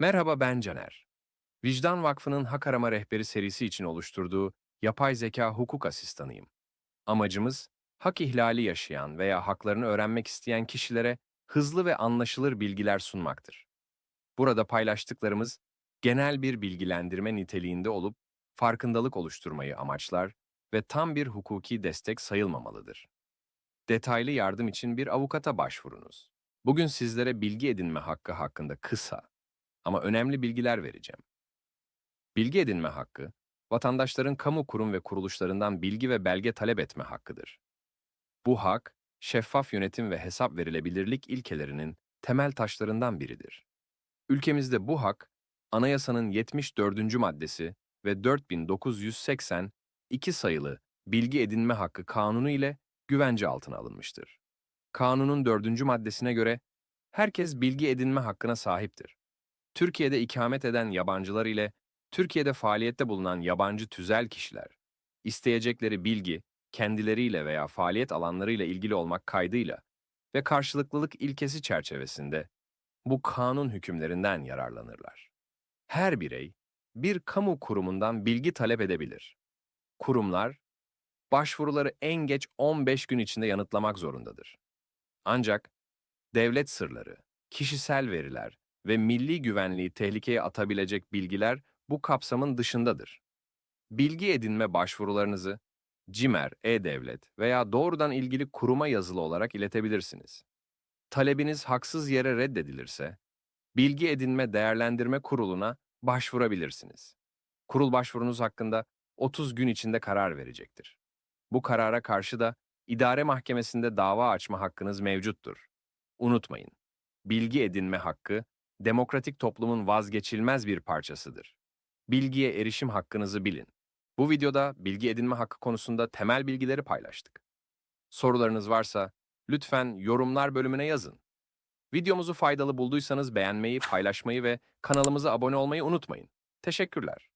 Merhaba ben Caner. Vicdan Vakfı'nın Hak Arama Rehberi serisi için oluşturduğu yapay zeka hukuk asistanıyım. Amacımız, hak ihlali yaşayan veya haklarını öğrenmek isteyen kişilere hızlı ve anlaşılır bilgiler sunmaktır. Burada paylaştıklarımız genel bir bilgilendirme niteliğinde olup farkındalık oluşturmayı amaçlar ve tam bir hukuki destek sayılmamalıdır. Detaylı yardım için bir avukata başvurunuz. Bugün sizlere bilgi edinme hakkı hakkında kısa ama önemli bilgiler vereceğim. Bilgi edinme hakkı, vatandaşların kamu kurum ve kuruluşlarından bilgi ve belge talep etme hakkıdır. Bu hak, şeffaf yönetim ve hesap verilebilirlik ilkelerinin temel taşlarından biridir. Ülkemizde bu hak, Anayasanın 74. maddesi ve 4980 iki sayılı Bilgi Edinme Hakkı Kanunu ile güvence altına alınmıştır. Kanunun dördüncü maddesine göre herkes bilgi edinme hakkına sahiptir. Türkiye'de ikamet eden yabancılar ile Türkiye'de faaliyette bulunan yabancı tüzel kişiler, isteyecekleri bilgi, kendileriyle veya faaliyet alanlarıyla ilgili olmak kaydıyla ve karşılıklılık ilkesi çerçevesinde bu kanun hükümlerinden yararlanırlar. Her birey, bir kamu kurumundan bilgi talep edebilir. Kurumlar, başvuruları en geç 15 gün içinde yanıtlamak zorundadır. Ancak devlet sırları, kişisel veriler ve milli güvenliği tehlikeye atabilecek bilgiler bu kapsamın dışındadır. Bilgi edinme başvurularınızı CİMER, E-Devlet veya doğrudan ilgili kuruma yazılı olarak iletebilirsiniz. Talebiniz haksız yere reddedilirse, Bilgi Edinme Değerlendirme Kurulu'na başvurabilirsiniz. Kurul başvurunuz hakkında 30 gün içinde karar verecektir. Bu karara karşı da idare mahkemesinde dava açma hakkınız mevcuttur. Unutmayın, bilgi edinme hakkı, demokratik toplumun vazgeçilmez bir parçasıdır. Bilgiye erişim hakkınızı bilin. Bu videoda bilgi edinme hakkı konusunda temel bilgileri paylaştık. Sorularınız varsa lütfen yorumlar bölümüne yazın. Videomuzu faydalı bulduysanız beğenmeyi, paylaşmayı ve kanalımıza abone olmayı unutmayın. Teşekkürler.